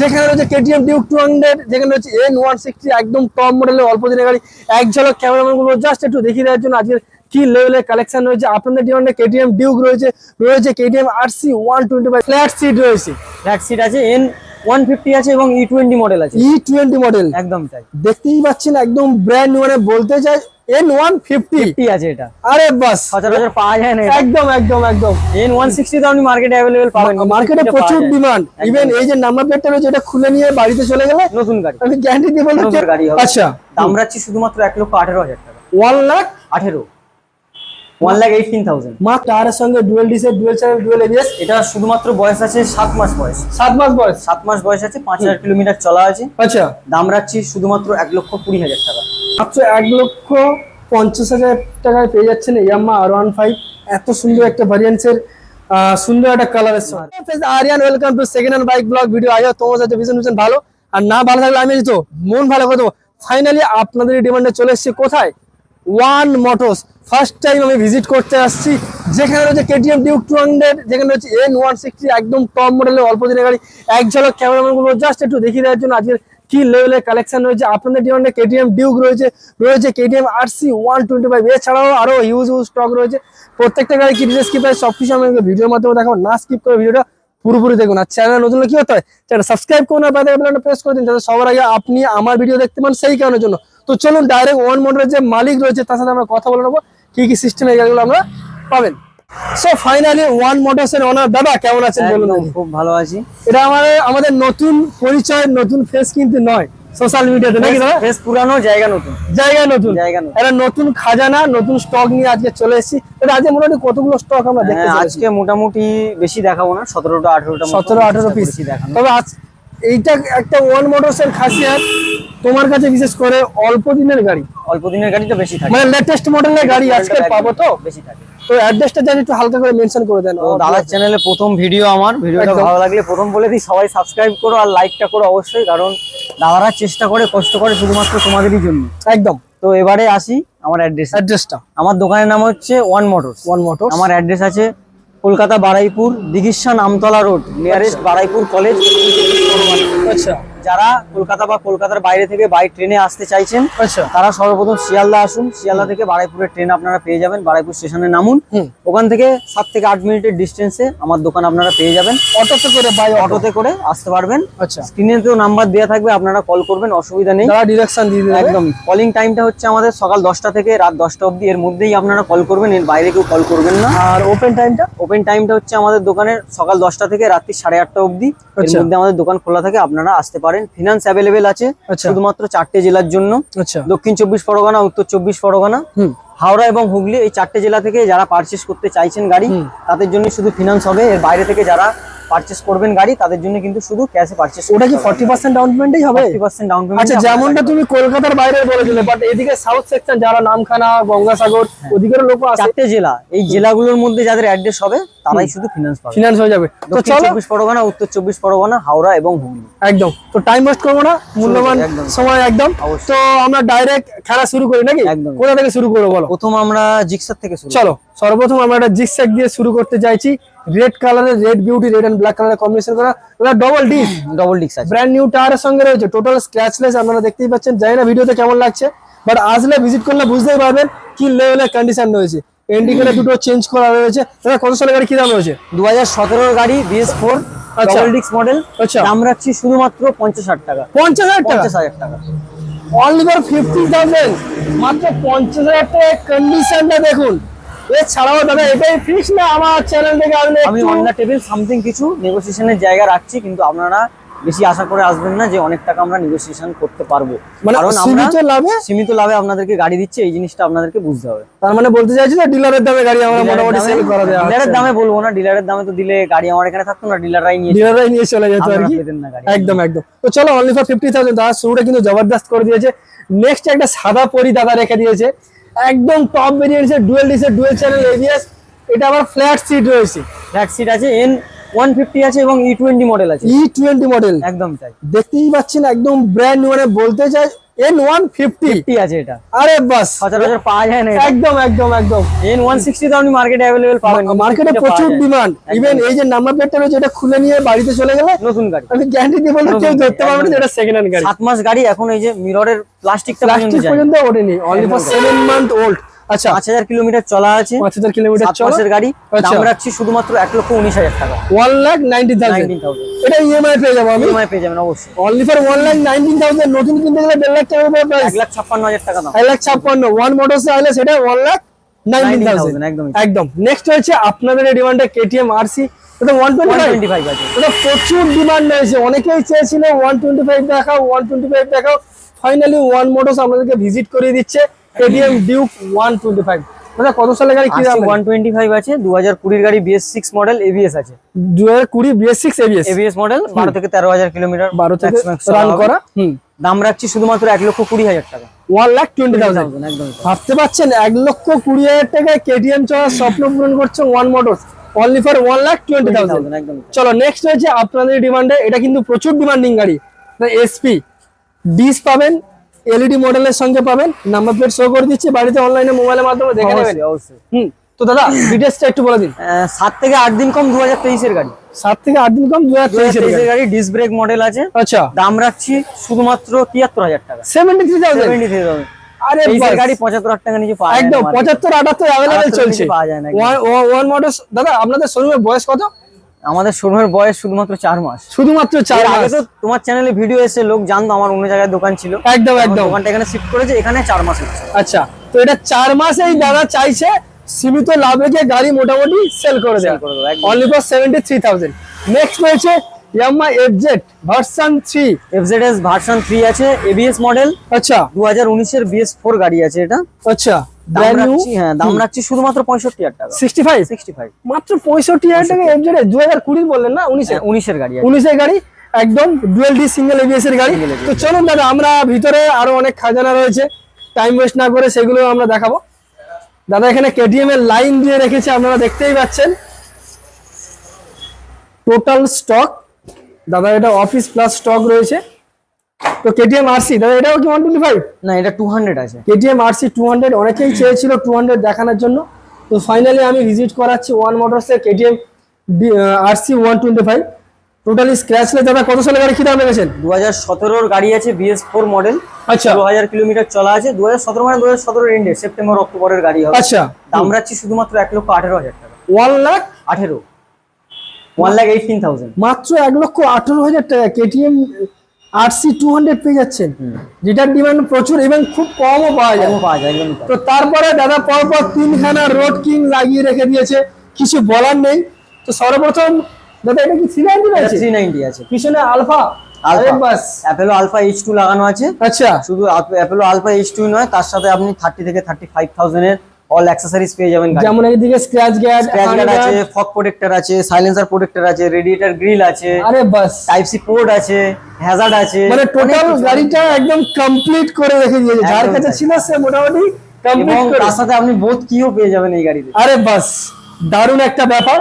যেখানে রয়েছে KTM Duke two hundred যেখানে রয়েছে এন ওয়ান সিক্সটি একদম টপ মডেলের অল্প দিনের গাড়ি। এক ঝলক ক্যামেরাম্যানগুলো জাস্ট একটু দেখিয়ে দেওয়ার জন্য আজকের কি লেভেলের কালেকশন রয়েছে। আপনাদের ডিমান্ডে কেটিএম ডিউক রয়েছে রয়েছে KTM R C one twenty five flat seat রয়েছে। ফ্ল্যাট সিট আছে এন ওয়ান ফিফটি আছে এবং ই টোয়েন্টি মডেল আছে। ই টোয়েন্টি মডেল একদম তাই। দেখতেই পাচ্ছেন একদম ব্র্যান্ড নিউ মানে বলতে চাই আছে এটা। আরে বাস। সচরাচর পাওয়া যায় না একদম একদম একদম। এন ওয়ান সিক্সটি তো আপনি মার্কেটে অ্যাভেলেবেল পাবেন। মার্কেটে প্রচুর ডিমান্ড। ইভেন এই যে নাম্বার প্লেটটা রয়েছে এটা খুলে নিয়ে বাড়িতে চলে গেলে নতুন গাড়ি। আমি গ্যারান্টি আচ্ছা। দাম রাখছি শুধুমাত্র এক লক্ষ আঠেরো হাজার টাকা। ওয়ান লাখ আঠেরো। লাখ এইটিন থাউজেন্ড মাত্র টায়ারের সঙ্গে ডুয়েল ডিসের ডুয়েল চ্যানেল ডুয়েল এবিএস এটা শুধুমাত্র বয়স আছে মাস বয়স। মাস বয়স? মাস বয়স আছে পাঁচ হাজার কিলোমিটার চলা আছে। আচ্ছা। দাম রাখছি শুধুমাত্র লক্ষ কুড়ি হাজার টাকা। মাত্র লক্ষ পঞ্চাশ হাজার টাকায় পেয়ে যাচ্ছেন আর ওয়ান ফাইভ এত সুন্দর একটা ভ্যারিয়েন্সের সুন্দর একটা কালারের সঙ্গে Aryan welcome to second hand bike vlog video তোমার সাথে ভীষণ ভীষণ ভালো। আর না ভালো থাকলে আমি তো মন ভালো করে দেবো। ফাইনালি আপনাদের ডিমান্ডে চলে এসেছি কোথায়? ওয়ান মোটরস ফার্স্ট টাইম আমি ভিজিট করতে আসছি। যেখানে রয়েছে কেটিএম ডিউক টু হান্ড্রেড যেখানে রয়েছে এন ওয়ান সিক্সটি একদম টপ মডেলের অল্প দিনের গাড়ি। এক ঝলক ক্যামেরাম্যানগুলো জাস্ট একটু দেখিয়ে দেওয়ার জন্য আজকে কি লেভেলের কালেকশন রয়েছে। আপনাদের ডিমান্ডে কেটিএম ডিউক রয়েছে রয়েছে KTM R C one twenty five এছাড়াও আরও হিউজ হিউজ স্টক রয়েছে। প্রত্যেকটা গাড়ি কি ডিটেলস কি সব কিছু আমি ভিডিওর মাধ্যমে দেখাবো। না স্কিপ করে ভিডিওটা পুরোপুরি দেখুন। আর চ্যানেল নতুন কি হতে হয়? চ্যানেল সাবস্ক্রাইব করুন আর বাইরে বেলাটা প্রেস করে দিন, যাতে সবার আগে আপনি আমার ভিডিও দেখতে পান সেই কারণের জন্য। তো চলুন ডাইরেক্ট ওয়ান মোটরের যে মালিক রয়েছে, তার সাথে আমরা কথা বলে নেব। কি কি সিস্টেম এই গাড়িগুলো আমরা পাবেন? সো ফাইনালি ওয়ান মোটরস এর ওনার দাদা কেমন আছেন বলুন খুব ভালো আছি। এটা আমাদের আমাদের নতুন পরিচয় নতুন ফেস কিন্তু নয় সোশ্যাল মিডিয়াতে নাকি দাদা? বেশ পুরানো জায়গা নতুন। জায়গা নতুন। জায়গা নতুন। এটা নতুন খাজানা নতুন স্টক নিয়ে আজকে চলে এসেছি। এটা আজকে মোটামুটি কতগুলো স্টক আমরা দেখতে হ্যাঁ, আজকে মোটামুটি বেশি দেখাবো না সতেরোটা আঠেরোটা সতেরো আঠারো পিস দেখানো। তবে আজ এইটা একটা ওয়ান মোটরস এর খাসিয়াত তোমার কাছে বিশেষ করে অল্প দিনের গাড়ি। অল্প দিনের গাড়ি তো বেশি থাকে। মানে লেটেস্ট মডেলের গাড়ি আজকে পাবো তো? বেশি থাকে। তো অ্যাড্রেসটা জানি একটু হালকা করে মেনশন করে দেন। তো দাদার চ্যানেলে প্রথম ভিডিও আমার। ভিডিওটা ভালো লাগলে প্রথম বলে দিই সবাই সাবস্ক্রাইব করো আর লাইকটা করো অবশ্যই কারণ দাদারা চেষ্টা করে কষ্ট করে শুধুমাত্র তোমাদেরই জন্য। একদম। তো এবারে আসি আমার অ্যাড্রেস অ্যাড্রেসটা আমার দোকানের নাম হচ্ছে ওয়ান মোটরস ওয়ান মোটর আমার অ্যাড্রেস আছে Kolkata Baruipur Dighisha Namtala road nearest Baruipur college আচ্ছা। যারা কলকাতা বা কলকাতার বাইরে থেকে বাই ট্রেনে আসতে চাইছেন আচ্ছা। তারা সর্বপ্রথম শিয়ালদা আসুন। শিয়ালদা থেকে বারাইপুরের ট্রেন আপনারা পেয়ে যাবেন। বারাইপুর স্টেশনে নামুন। ওখান থেকে সাত থেকে আট মিনিটের ডিস্টেন্সে আমার দোকান আপনারা পেয়ে যাবেন। অটোতে করে বাই অটো অটোতে করে আসতে পারবেন। আচ্ছা। স্ক্রিনে তো নাম্বার দেওয়া থাকবে আপনারা কল করবেন অসুবিধা নেই। ডিরেকশন দিয়ে দেবে। একদম। কলিং টাইমটা হচ্ছে আমাদের সকাল দশটা থেকে রাত দশটা অবধি। এর মধ্যেই আপনারা কল করবেন এর বাইরে কেউ কল করবেন না। আর ওপেন টাইমটা ওপেন টাইমটা হচ্ছে আমাদের দোকানের সকাল দশটা থেকে রাত্রি সাড়ে আটটা অবধি। এর আচ্ছা। মধ্যে আমাদের দোকান খোলা থাকে আপনারা আসতে পারেন। ফিনান্স অ্যাভেলেবেল আছে আচ্ছা। শুধুমাত্র চারটে জেলার জন্য। আচ্ছা। দক্ষিণ চব্বিশ পরগনা উত্তর চব্বিশ পরগনা হাওড়া এবং হুগলি এই চারটে জেলা থেকে যারা পারচেস করতে চাইছেন গাড়ি তাদের জন্য শুধু ফিনান্স হবে। এর বাইরে থেকে যারা পারচেস করবেন গাড়ি তাদের জন্য কিন্তু শুধু ক্যাশে পারচেস ওটা কি ফর্টি পার্সেন্ট ডাউন পেমেন্টই হবে? ফিফটি পার্সেন্ট ডাউন পেমেন্ট আচ্ছা যেমনটা তুমি কলকাতার বাইরে বলেছিলে বাট এদিকে সাউথ সেকশন যারা নামখানা গঙ্গাসাগর ওদিকের লোক আছে। চারটে জেলা এই জেলাগুলোর মধ্যে যাদের অ্যাড্রেস হবে তারাই শুধু ফিনান্স পাবে। ফিনান্স হয়ে যাবে। তো চলো। চব্বিশ পরগনা উত্তর চব্বিশ পরগনা হাওড়া এবং হুগলি। একদম। তো টাইম ওয়েস্ট করব না মূল্যবান সময় একদম। তো আমরা ডাইরেক্ট খেলা শুরু করি নাকি। কোথা থেকে শুরু করব বলো? প্রথম আমরা জিক্সার থেকে শুরু চলো। সর্বপ্রথম আমরা একটা জিক্স্যাক দিয়ে শুরু করতে চাইছি। রেড কালারের red beauty red and black কালারের কম্বিনেশন করা। ওটা ডবল ডিস ডবল ডিক্স আছে। ব্র্যান্ড নিউ টায়ারের সঙ্গে রয়েছে টোটাল স্ক্র্যাচলেস আপনারা দেখতেই পাচ্ছেন। জানি না ভিডিওতে কেমন লাগছে বাট আসলে ভিজিট করলে বুঝতেই পারবেন কি লেভেলের কন্ডিশন রয়েছে। ইন্ডিকেটর দুটো চেঞ্জ করা রয়েছে। দাদা কত সালের গাড়ি কি দাম রয়েছে? দু হাজার সতেরোর গাড়ি বিএস ফোর আচ্ছা। ডবল ডিক্স মডেল আচ্ছা। দাম রাখছি শুধুমাত্র পঞ্চাশ হাজার টাকা। পঞ্চাশ হাজার টাকা? পঞ্চাশ হাজার টাকা। অনলি ফর ফিফটি থাউজেন্ড মাত্র পঞ্চাশ হাজার টাকা কন্ডিশনটা দেখুন। এছাড়াও দাদা এটাই ফিক্স না আমার চ্যানেল থেকে আসলে আমি একটু- অন দ্য টেবিল সামথিং কিছু নেগোসিয়েশনের জায়গা রাখছি কিন্তু আপনারা বেশি আশা করে আসবেন না যে অনেক টাকা আমরা নেগোসিয়েশন করতে পারব। মানে কারণ আমরা সীমিত লাভে? সীমিত লাভে আপনাদেরকে গাড়ি দিচ্ছে এই জিনিসটা আপনাদেরকে বুঝতে হবে। তার মানে বলতে চাইছি না ডিলারের দামে গাড়ি আমরা মোটামুটি সেল করা দেওয়া ডিলারের দামে বলব না ডিলারের দামে তো দিলে গাড়ি আমার এখানে থাকতো না ডিলাররাই নিয়ে ডিলাররাই নিয়ে চলে যেত আর কি। একদম একদম। তো চলো অনলি ফর ফিফটি থাউজেন্ড দাদা শুরুটা কিন্তু জবরদস্ত করে দিয়েছে। নেক্সট একটা সাদা পরি দাদা রেখে দিয়েছে। একদম টপ ভেরিয়েন্টের ডুয়েল ডিসের ডুয়েল চ্যানেল এবিএস এটা আবার ফ্ল্যাট সিট রয়েছে। ফ্ল্যাট সিট আছে এন ওয়ান ফিফটি আছে এবং ই টোয়েন্টি মডেল আছে। ই টোয়েন্টি মডেল একদম তাই। দেখতেই পাচ্ছেন একদম ব্র্যান্ড নিউ মানে বলতে চাই এন ওয়ান ফিফটি আছে এটা। আরে বাস। সচরাচর পাওয়া যায় না একদম একদম একদম। এন ওয়ান সিক্সটি আপনি মার্কেটে অ্যাভেলেবেল পাবেন। মার্কেটে প্রচুর ডিমান্ড ইভেন এই যে নাম্বার প্লেটটা রয়েছে এটা খুলে নিয়ে বাড়িতে চলে গেলে নতুন গাড়ি। আমি গ্যারান্টি দিয়ে বলতে কেউ ধরতে পারবে না এটা সেকেন্ড হ্যান্ড গাড়ি। সাত মাস গাড়ি এখন এই যে মিররের প্লাস্টিকটা পর্যন্ত ওঠেনি only for seven month old আচ্ছা। পাঁচ হাজার কিলোমিটার চলা আছে। পাঁচ হাজার কিলোমিটার সাত গাড়ি। আচ্ছা। দাম রাখছি শুধুমাত্র লক্ষ উনিশ হাজার টাকা। এটা ইএমআই পেয়ে যাব আমি। ইএমআই পেয়ে যাবেন অবশ্যই। Only for one lakh nineteen thousand নতুন কিনতে গেলে দেড় লাখ প্রাইস টাকা দাম। লাখ ওয়ান মোটরস আইলে সেটা ওয়ান লাখ 19,000 একদমই। একদম। নেক্সট হচ্ছে আপনাদের ডিমান্ডে কেটিএম আরসি টোয়েন্টি ফাইভ আছে। এটা প্রচুর ডিমান্ড রয়েছে। অনেকেই চেয়েছিল ওয়ান টোয়েন্টি ফাইভ দেখাও ওয়ান টোয়েন্টি ফাইভ দেখাও ফাইনালি ওয়ান মোটরস আপনাদেরকে ভিজিট করিয়ে দিচ্ছে। KTM Duke one twenty five মানে কত সালে গাড়ি কি দাম ওয়ান টোয়েন্টি ফাইভ আছে দু হাজার কুড়ির গাড়ি বিএস সিক্স মডেল এবিএস আছে। দু হাজার কুড়ি BS six ABS ABS model বারো থেকে তেরো হাজার কিলোমিটার বারো থেকে max রান করা। হুম। দাম রাখছি শুধুমাত্র এক লক্ষ কুড়ি হাজার টাকা। ওয়ান লাখ টোয়েন্টি থাউজেন্ড একদম ভাবতে পারছেন এক লক্ষ কুড়ি হাজার টাকায় কেটিএম চলার স্বপ্ন পূরণ করছে One Motors only for one lakh twenty thousand একদম চলো নেক্সট হচ্ছে আপনাদের ডিমান্ডে এটা কিন্তু প্রচুর ডিমান্ডিং গাড়ি। এসপি ডিস পাবেন এলইডি মডেলের সঙ্গে পাবেন নাম্বার প্লেট শো করে দিচ্ছে বাড়িতে অনলাইনে মোবাইলের মাধ্যমে দেখে নেবেন। অবশ্যই। হুম তো দাদা ডিটেলসটা একটু বলে দিন। সাত থেকে আট দিন কম দু হাজার তেইশের গাড়ি। সাত থেকে আট দিন কম দু হাজার তেইশের গাড়ি ডিস ব্রেক মডেল আছে। আচ্ছা। দাম রাখছি শুধুমাত্র তিয়াত্তর হাজার টাকা। Seventy three thousand seventy three thousand আরে গাড়ি পঁচাত্তর হাজার টাকা নিচে পাওয়া যায় একদম market এ। পঁচাত্তর আটাত্তর অ্যাভেলেবেল চলছে। পাওয়া যায় না। ওয়ান মোটরস দাদা আপনাদের শোরুমের বয়স কত? আমাদের শোরুমের বয়স শুধুমাত্র চার মাস। শুধুমাত্র চার আগে মাস। তো তোমার চ্যানেলে ভিডিও এসে লোক জানতো আমার অন্য জায়গায় দোকান ছিল। একদম একদম। দোকানটা এখানে শিফট করেছে এখানে চার মাস হচ্ছে। আচ্ছা তো এটা চার মাস এই দাদা চাইছে সীমিত লাভে যে গাড়ি মোটামুটি সেল করে দেয়। Only for seventy three thousand next রয়েছে Yamaha FZ version three FZS version three আছে এবিএস মডেল আচ্ছা। দু হাজার উনিশের বিএস ফোর গাড়ি আছে এটা। আচ্ছা। দাম রাখছি হ্যাঁ দাম রাখছি শুধুমাত্র হাজার টাকা। মাত্র হাজার টাকা বললেন না উনিশের? গাড়ি গাড়ি একদম ডুয়েল ডি সিঙ্গেল এবিএস এর গাড়ি। তো চলুন দাদা আমরা ভিতরে আরও অনেক খাজানা রয়েছে। টাইম ওয়েস্ট না করে সেগুলো আমরা দেখাবো। দাদা এখানে কেটিএম এর লাইন দিয়ে রেখেছে আপনারা দেখতেই পাচ্ছেন। টোটাল স্টক দাদা এটা অফিস প্লাস স্টক রয়েছে। তো কেটিএম আরসি দাদা এটাও কি ওয়ান টোয়েন্টি ফাইভ না এটা টু হান্ড্রেড আছে। কেটিএম আরসি টু হান্ড্রেড অনেকেই চেয়েছিল টু হান্ড্রেড দেখানোর জন্য। তো ফাইনালি আমি ভিজিট করাচ্ছি one মোটরসের KTM RC one twenty five totally স্ক্র্যাচলে দাদা কত সালে গাড়ি কি দাম রেখেছেন দু হাজার গাড়ি আছে বিএস ফোর মডেল আচ্ছা। দু হাজার কিলোমিটার চলা আছে। দু হাজার সতেরো মানে দু হাজার সতেরো এন্ডে সেপ্টেম্বর অক্টোবরের গাড়ি হবে। আচ্ছা। দাম রাখছি শুধুমাত্র এক লক্ষ আঠেরো হাজার টাকা। ওয়ান লাখ আঠেরো। ওয়ান লাখ এইটিন থাউজেন্ড মাত্র এক লক্ষ আঠারো হাজার টাকা কেটিএম আরসি টু হান্ড্রেড পেয়ে যাচ্ছেন। যেটার ডিমান্ড প্রচুর এবং খুব কমও পাওয়া যায়। পাওয়া যায় তো তারপরে দাদা পরপর তিনখানা রোড কিং লাগিয়ে রেখে দিয়েছে। কিছু বলার নেই। তো সর্বপ্রথম দাদা এটা কি থ্রি নাইনটি আছে থ্রি নাইনটি আছে। পিছনে আলফা আরে আলফা বাস অ্যাপেলো আলফা এইচ টু লাগানো আছে। আচ্ছা। শুধু অ্যাপেলো আলফা এইচ টু নয় তার সাথে আপনি থার্টি থেকে থার্টি ফাইভ থাউজেন্ডের অল অ্যাক্সেসরিজ পেয়ে যাবেন যেমন এদিকে স্ক্র্যাচ গ্যাড স্ক্র্যাচ গার্ড আছে ফগ প্রোটেক্টর আছে সাইলেন্সার প্রোটেক্টর আছে রেডিয়েটর গ্রিল আছে আরে বাস। টাইপ সি পোর্ট আছে হ্যাজার্ড আছে। মানে টোটাল গাড়িটা একদম কমপ্লিট করে রেখে দিয়েছে। যার কাছে ছিল সে মোটামুটি কমপ্লিট করে তার সাথে আপনি বোধ কিও পেয়ে যাবেন এই গাড়িতে। আরে বাস দারুণ একটা ব্যাপার।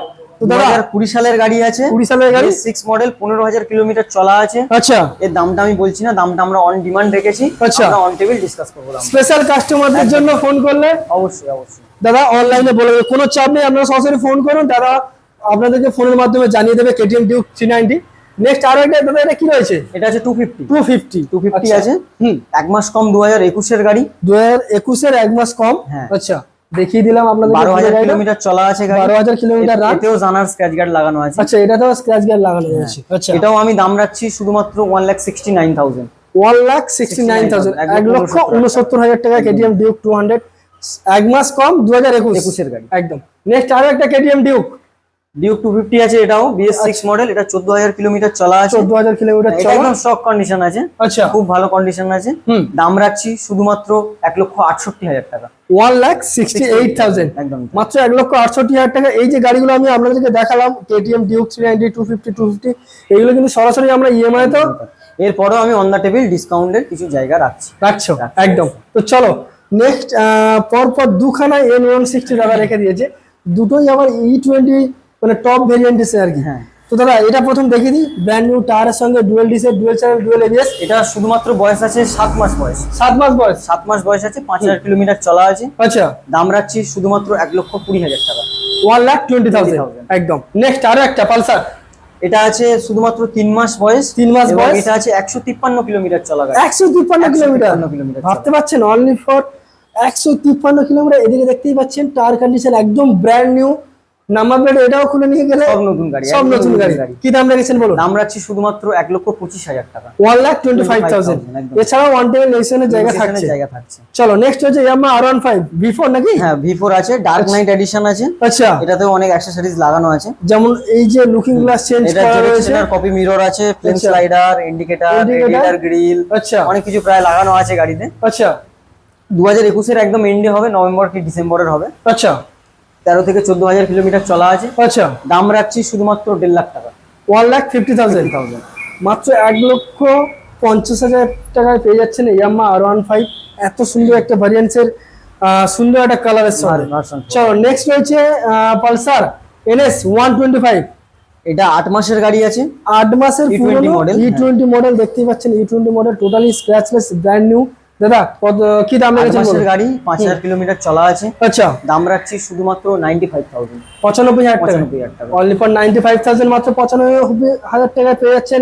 কুড়ি সালের গাড়ি আছে। 20 সালের গাড়ি? সিক্স মডেল পনেরো হাজার কিলোমিটার চলা আছে। আচ্ছা। এর দামটা আমি বলছি না দামটা আমরা অন ডিমান্ড রেখেছি। আচ্ছা। অন টেবিল ডিসকাস করব স্পেশাল কাস্টমারদের জন্য ফোন করলে? অবশ্যই অবশ্যই। দাদা অনলাইনে বলে দেবে। কোনো চাপ নেই আপনারা সরাসরি ফোন করুন। দাদা আপনাদেরকে ফোনের মাধ্যমে জানিয়ে দেবে KTM Duke three ninety next আরও একটা দাদা এটা কি রয়েছে? এটা আছে আছে আচ্ছা। হুম। এক মাস কম দু হাজার একুশের গাড়ি। দু হাজার একুশের এক মাস কম? হ্যাঁ। আচ্ছা। দেখিয়ে দিলাম আপনাদের বারো হাজার কিলোমিটার চলা আছে গাড়ি। বারো হাজার কিলোমিটার রান এতেও জানার স্ক্র্যাচ গার্ড লাগানো আছে। আচ্ছা এটা তো স্ক্র্যাচ গার্ড লাগানো আছে আচ্ছা। এটাও আমি দাম রাখছি শুধুমাত্র one lakh sixty nine thousand one lakh sixty nine thousand এক এক লক্ষ লক্ষ উনসত্তর হাজার টাকা কেটিএম ডিউক টু হান্ড্রেড এক মাস কম দু হাজার একুশ। একুশের গাড়ি। একদম। নেক্সট আরও একটা KTM Duke Duke two fifty আছে এটাও বিএস সিক্স মডেল এটা চোদ্দ হাজার কিলোমিটার চলা আছে। চোদ্দ হাজার কিলোমিটার এটা চলা? একদম স্টক কন্ডিশন আছে। আচ্ছা। খুব ভালো কন্ডিশন আছে। দাম রাখছি শুধুমাত্র এক লক্ষ আটষট্টি হাজার টাকা। One lakh sixty eight thousand একদম। মাত্র এক লক্ষ আটষট্টি হাজার টাকা। এই যে গাড়িগুলো আমি আপনাদেরকে দেখালাম KTM Duke three ninety two fifty two fifty এগুলো কিন্তু সরাসরি আমরা ইএমআই তো এরপরেও আমি অন দ্য টেবিল ডিসকাউন্টের কিছু জায়গা রাখছি। রাখছো? একদম। তো চলো নেক্সট পরপর দুখানা এন ওয়ান সিক্সটি টাকা রেখে দিয়েছে। দুটোই আবার ই টোয়েন্টি মানে টপ ভেরিয়েন্ট এসে আর কি। হ্যাঁ। তো দাদা এটা প্রথম দেখিয়ে দিই। ব্র্যান্ড নিউ টায়ারের সঙ্গে ডুয়েল ডিসের ডুয়েল চ্যানেল ডুয়েল এবিএস এটা শুধুমাত্র বয়স আছে সাত মাস বয়স। সাত মাস বয়স? সাত মাস বয়স আছে পাঁচ হাজার কিলোমিটার চলা আছে। আচ্ছা। দাম রাখছি শুধুমাত্র এক লক্ষ কুড়ি হাজার টাকা। ওয়ান লাখ টোয়েন্টি থাউজেন্ড একদম। নেক্সট আরও একটা পালসার। এটা আছে শুধুমাত্র তিন মাস বয়স। তিন মাস বয়স। এটা আছে একশো তিপ্পান্ন কিলোমিটার চলা একশো তিপ্পান্ন কিলোমিটার? 153 কিলোমিটার ভাবতে পারছেন অনলি ফর একশো তিপ্পান্ন কিলোমিটার? এদিকে দেখতেই পাচ্ছেন টায়ার কন্ডিশন একদম ব্র্যান্ড নিউ নাম্বার প্লেট এটাও খুলে নিয়ে গেলে সব নতুন গাড়ি সব নতুন গাড়ি। কি দাম রেখেছেন বলুন? দাম রাখছি শুধুমাত্র এক লক্ষ পঁচিশ হাজার টাকা। One lakh twenty five thousand 25,000 এছাড়াও ওয়ান টেবিল নেক্সনের জায়গা থাকছে। জায়গা থাকছে। চলো নেক্সট হচ্ছে Yamaha R one five before নাকি? হ্যাঁ ভি ফোর আছে ডার্ক নাইট এডিশন আছে। আচ্ছা। এটাতেও অনেক অ্যাক্সেসরিজ লাগানো আছে। যেমন এই যে লুকিং গ্লাস চেঞ্জ করা রয়েছে। কপি মিরর আছে ফ্লেম আচ্ছা। স্লাইডার ইন্ডিকেটর রেডিয়েটর গ্রিল আচ্ছা। অনেক কিছু প্রায় লাগানো আছে গাড়িতে। আচ্ছা। দু হাজার একুশের একদম এন্ডে হবে নভেম্বর কি ডিসেম্বরের হবে। আচ্ছা। তেরো থেকে চোদ্দ হাজার কিলোমিটার চলা আছে। আচ্ছা। দাম রাখছি শুধুমাত্র দেড় লাখ টাকা। One lakh fifty thousand. Thousand. মাত্র এক লক্ষ পঞ্চাশ হাজার টাকায় পেয়ে যাচ্ছেন ইয়াম্মা আর ওয়ান ফাইভ এত সুন্দর একটা ভ্যারিয়েন্সের সুন্দর একটা কালারের সঙ্গে চলো নেক্সট রয়েছে Pulsar NS one twenty five এটা আট মাসের গাড়ি আছে। আট মাসের E20 পুরনো model, ই টোয়েন্টি মডেল দেখতেই পাচ্ছেন ই twenty model totally scratchless brand new দাদা কত কি দাম রেখেছেন গাড়ি পাঁচ হাজার কিলোমিটার চলা আছে। আচ্ছা। দাম রাখছি শুধুমাত্র নাইনটি ফাইভ থাউজেন্ড পঁচানব্বই হাজার টাকা। পঁচানব্বই হাজার টাকা। Only for ninety five thousand মাত্র পঁচানব্বই হাজার টাকায় পেয়ে যাচ্ছেন।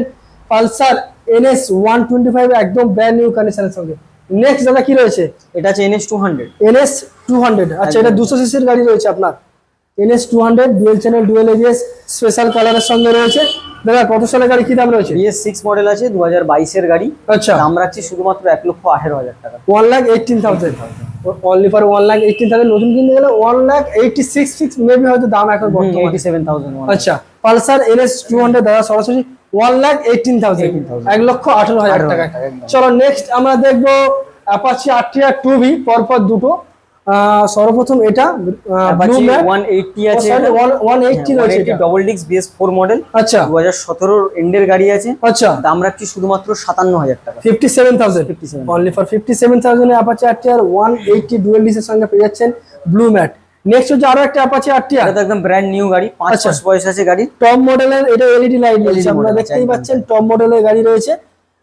Pulsar NS one twenty five একদম ব্র্যান্ড নিউ কন্ডিশনের সঙ্গে। নেক্সট দাদা কি রয়েছে? এটা আছে NS two hundred NS two hundred আচ্ছা এটা দুশো সিসির গাড়ি রয়েছে আপনার? NS two hundred dual channel dual ABS special কালারের সঙ্গে রয়েছে। দাদা কত সালের গাড়ি? কি দাম রয়েছে? বিএস সিক্স মডেল আছে দু হাজার বাইশের গাড়ি। আচ্ছা। দাম রাখছি শুধুমাত্র এক লক্ষ আঠেরো হাজার টাকা। One lakh eighteen thousand only for one lakh eighteen thousand নতুন কিনতে গেলে one lakh eighty six six maybe হয়তো দাম এখন এইটি সেভেন থাউজেন্ড আচ্ছা পালসার এনএস টু হান্ড্রেড দাদা সরাসরি ওয়ান লাখ এইটিন থাউজেন্ড এক লক্ষ আঠারো হাজার টাকা। চলো নেক্সট আমরা দেখব অ্যাপাচি আটটিয়া টু ভি পরপর দুটো। সর্বপ্রথম এটা ব্লু ম্যাট ওয়ান এইটটি আছে। ওয়ান এইটটি রয়েছে এটা। ডবল ডিক্স বিএস ফোর মডেল আচ্ছা। দু হাজার সতেরোর এন্ডের গাড়ি আছে। আচ্ছা। দাম রাখছি শুধুমাত্র সাতান্ন হাজার টাকা। Fifty seven thousand 57,000 only for fifty seven thousand Apache RTR one eighty dual ডিসের সঙ্গে পেয়ে যাচ্ছেন ব্লু ম্যাট নেক্সট হচ্ছে আরও একটা অ্যাপাচি আটটিয়া এটা একদম ব্র্যান্ড নিউ গাড়ি পাঁচ আচ্ছা। মাস বয়স আছে গাড়ি টপ মডেলের এটা এলইডি লাইট রয়েছে। আপনারা দেখতেই পাচ্ছেন টপ মডেলের গাড়ি রয়েছে।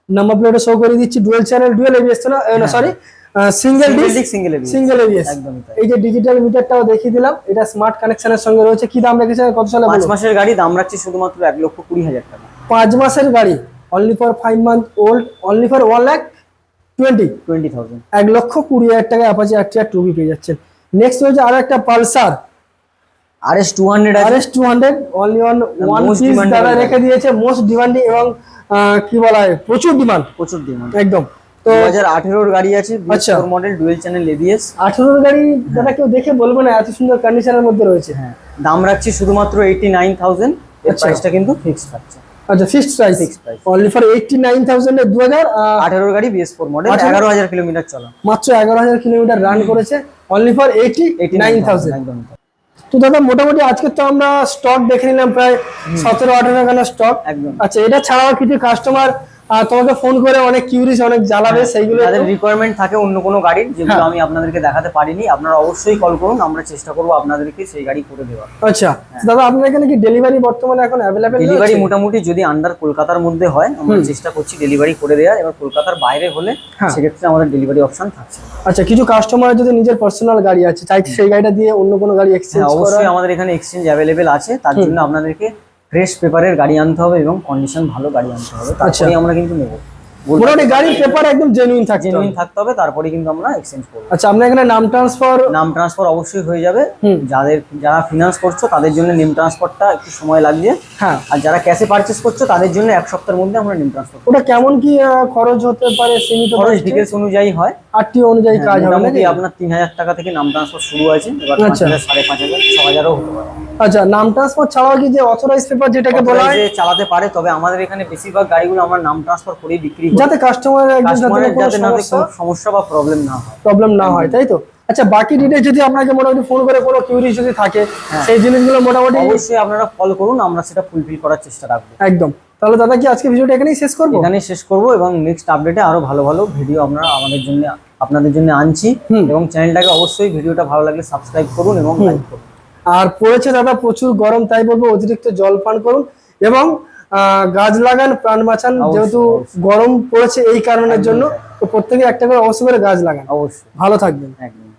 নাম্বার প্লেটে শো করে দিচ্ছি ডুয়েল চ্যানেল ডুয়েল এবিএস না sorry single disc single ABS এই যে ডিজিটাল মিটারটাও দেখিয়ে দিলাম এটা স্মার্ট কানেকশনের সঙ্গে রয়েছে। কি দাম রেখেছে? কত সালে পাঁচ মাসের গাড়ি দাম রাখছি শুধুমাত্র এক লক্ষ কুড়ি হাজার টাকা। পাঁচ মাসের গাড়ি only for five month old only for one lakh twenty twenty thousand এক লক্ষ কুড়ি হাজার টাকা অ্যাপাচি পেয়ে যাচ্ছেন। নেক্সট রয়েছে আরও একটা Pulsar. R S two hundred R S two hundred only one one piece দ্বারা রেখে দিয়েছে। মোস্ট ডিমান্ডিং এবং কি বলা হয়? প্রচুর ডিমান্ড প্রচুর ডিমান্ড একদম। তো গাড়ি আছে আচ্ছা। Four model dual channel ABS আঠেরোর গাড়ি যারা কেউ দেখে বলবে না এত সুন্দর কন্ডিশনের মধ্যে রয়েছে। হ্যাঁ। দাম রাখছি শুধুমাত্র এর আচ্ছা। প্রাইসটা কিন্তু থাকছে। আচ্ছা ফিক্সড প্রাইস। অনলি ফর গাড়ি মডেল 18 এগারো হাজার কিলোমিটার চলা। মাত্র এগারো হাজার কিলোমিটার রান করেছে only for eighty eighty nine thousand একদম। তো দাদা মোটামুটি আজকে তো আমরা স্টক দেখে নিলাম প্রায় সতেরো আঠারো খানা স্টক একদম। আচ্ছা এটা ছাড়াও কিছু কাস্টমার তোমাকে ফোন করে অনেক কিউরিস অনেক জ্বালাবে সেইগুলো যাদের রিকোয়ারমেন্ট থাকে অন্য কোনো গাড়ির যেগুলো হ্যাঁ। আমি আপনাদেরকে দেখাতে পারিনি আপনারা অবশ্যই কল করুন আমরা চেষ্টা করব আপনাদেরকে সেই গাড়ি করে দেওয়ার। আচ্ছা দাদা আপনার এখানে কি ডেলিভারি বর্তমানে এখন অ্যাভেলেবেল ডেলিভারি মোটামুটি যদি আন্ডার কলকাতার মধ্যে হয় আমরা চেষ্টা করছি ডেলিভারি করে দেওয়ার এবার কলকাতার বাইরে হলে হ্যাঁ। সেক্ষেত্রে আমাদের ডেলিভারি অপশন থাকছে। আচ্ছা কিছু কাস্টমার যদি নিজের পার্সোনাল গাড়ি আছে চাইছে সেই গাড়িটা দিয়ে অন্য কোনো গাড়ি এক্সচেঞ্জ হ্যাঁ অবশ্যই আমাদের এখানে এক্সচেঞ্জ অ্যাভেলেবেল আছে তার জন্য আপনাদেরকে ফ্রেশ পেপারের গাড়ি আনতে হবে এবং কন্ডিশন ভালো গাড়ি আনতে হবে। তাছাড়া তারপরে আমরা কিন্তু নেব। মোটামুটি গাড়ির পেপার একদম জেনুইন থাকছে। জেনুইন থাকতে হবে তারপরে কিন্তু আমরা এক্সচেঞ্জ করব। আচ্ছা এখানে নাম ট্রান্সফার নাম ট্রান্সফার অবশ্যই হয়ে যাবে। যাদের যারা ফিনান্স করছ তাদের জন্য নেম ট্রান্সফারটা একটু সময় লাগছে হ্যাঁ। আর যারা ক্যাশে পারচেস করছ তাদের জন্য এক সপ্তাহের মধ্যে আমরা নেম ট্রান্সফার ওটা কেমন কি খরচ হতে পারে সীমিত খরচ ডিটেলস অনুযায়ী হয়। আরটিও অনুযায়ী কাজ হবে মোটামুটি আপনার তিন হাজার টাকা থেকে নাম ট্রান্সফার শুরু আছে এবার পাঁচ আচ্ছা। হাজার সাড়ে পাঁচ হাজার ছ হাজারও হতে পারে। আচ্ছা নাম ট্রান্সফার ছাড়াও কি যে অথরাইজ পেপার যেটাকে বলা হয়? যে চালাতে পারে তবে আমাদের এখানে বেশিরভাগ গাড়িগুলো আমরা নাম ট্রান্সফার করেই বিক্রি করি যাতে কাস্টমার একজন যাতে কোনো সমস্যা বা প্রবলেম না হয়। প্রবলেম না হয় তাই তো? আচ্ছা বাকি ডিটেলস যদি আপনাকে মোটামুটি ফোন করে কোনো কিউরিস যদি থাকে হ্যাঁ। সেই জিনিসগুলো মোটামুটি অবশ্যই আপনারা কল করুন আমরা সেটা ফুলফিল করার চেষ্টা রাখব। একদম। তাহলে দাদা কি আজকে ভিডিওটা এখানেই শেষ করব? এখানে শেষ করব এবং নেক্সট আপডেটে আরও ভালো ভালো ভিডিও আমরা আমাদের জন্য আপনাদের জন্য আনছি। এবং চ্যানেলটাকে অবশ্যই ভিডিওটা ভালো লাগলে সাবস্ক্রাইব করুন এবং লাইক করুন। আর পড়েছে দাদা প্রচুর গরম তাই বলব অতিরিক্ত জল পান করুন এবং গাছ লাগান প্রাণ বাঁচান যেহেতু গরম পড়েছে এই কারণের জন্য তো প্রত্যেকে একটা করে অবশ্যই করে গাছ লাগান। অবশ্যই। ভালো থাকবেন। একদম।